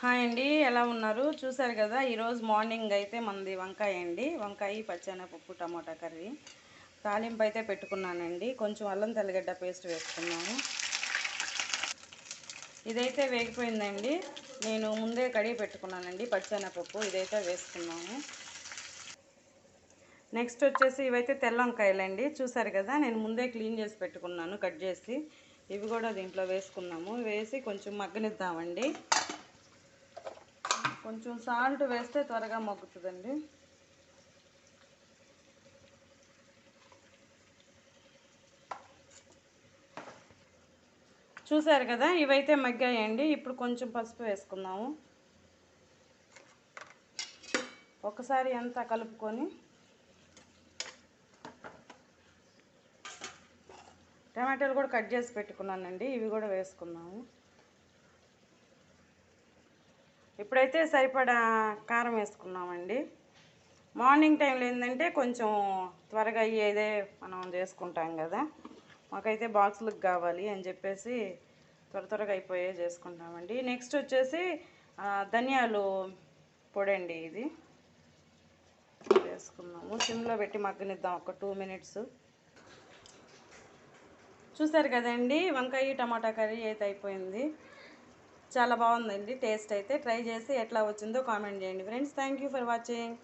Hi అండి ఎలా ఉన్నారు? చూసారు కదా ఈరోజు మార్నింగ్ అయితే మనది వంకాయ అండి. వంకాయ పచ్చెనపప్పు టమోటా కర్రీ. తాలింపు అయితే పెట్టుకున్నానండి. కొంచెం అల్లం తెల్లగడ్డ పేస్ట్ వేసుకున్నాను. ఇదైతే వేగిపోయిందండి. నేను ముందే కడిగి పెట్టుకున్నానండి పచ్చెనపప్పు. ఇదైతే వేసుకున్నాము నెక్స్ట్ వచ్చేసి ఇవైతే తెల్ల వంకాయలండి. చూసారు కదా నేను ముందే క్లీన్ చేసి పెట్టుకున్నాను కట్ చేసి. ఇవి కూడా దీంట్లో వేసుకున్నాము. వేసి కొంచెం మగ్గనిద్దామండి. కొంచెం సాల్ట్ వేస్తే త్వరగా మగ్గుతుందండి. చూసారు కదా ఇవైతే మగ్గాయండి. ఇప్పుడు కొంచెం పసుపు వేసుకుందాము. ఒకసారి అంతా కలుపుకొని టమాటాలు కూడా కట్ చేసి పెట్టుకున్నానండి. ఇవి కూడా వేసుకుందాము. ఇప్పుడైతే సరిపడా కారం వేసుకున్నామండి. మార్నింగ్ టైంలో ఏంటంటే కొంచెం త్వరగా అయ్యేదే మనం చేసుకుంటాం కదా. మాకైతే బాక్సులకు కావాలి అని చెప్పేసి త్వర త్వరగా అయిపోయే చేసుకుంటామండి. నెక్స్ట్ వచ్చేసి ధనియాలు పొడండి అండి ఇది. వేసుకున్నాము. సిమ్లో పెట్టి మగ్గనిద్దాం ఒక టూ మినిట్స్. చూసారు కదండి వంకాయ టమాటా కర్రీ అయితే అయిపోయింది. చాలా బాగుందండి. టేస్ట్ అయితే ట్రై చేసి ఎట్లా వచ్చిందో కామెంట్ చేయండి. Friends thank you for watching.